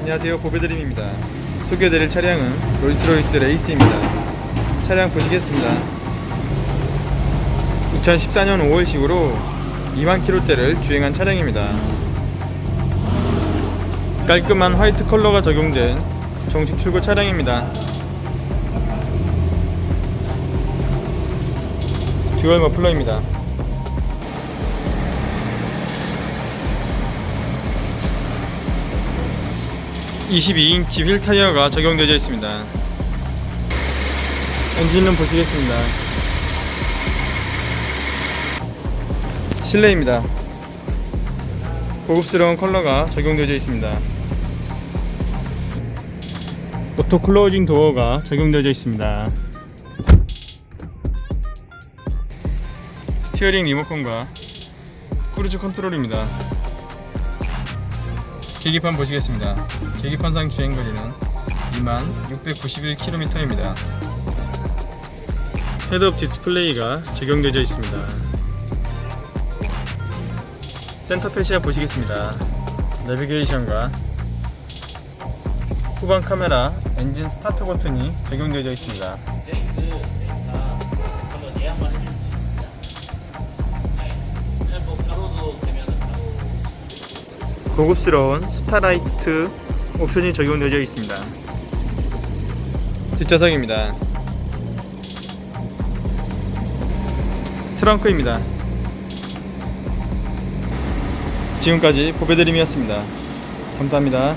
안녕하세요. 보배드림입니다. 소개해드릴 차량은 롤스로이스 레이스입니다. 차량 보시겠습니다. 2014년 5월식으로 2만 킬로대를 주행한 차량입니다. 깔끔한 화이트 컬러가 적용된 정식 출고 차량입니다. 듀얼 머플러입니다 22인치 휠 타이어가 적용되어 있습니다. 엔진룸 보시겠습니다. 실내입니다. 고급스러운 컬러가 적용되어 있습니다. 오토 클로징 도어가 적용되어 있습니다. 스티어링 리모컨과 크루즈 컨트롤입니다. 계기판 보시겠습니다. 계기판상 주행거리는 2691km입니다. 헤드업 디스플레이가 적용되어 있습니다. 센터 페시아 보시겠습니다. 내비게이션과 후방 카메라, 엔진 스타트 버튼이 적용되어 있습니다. 고급스러운 스타라이트 옵션이 적용되어 있습니다. 뒷좌석입니다. 트렁크입니다. 지금까지 보배드림이었습니다. 감사합니다.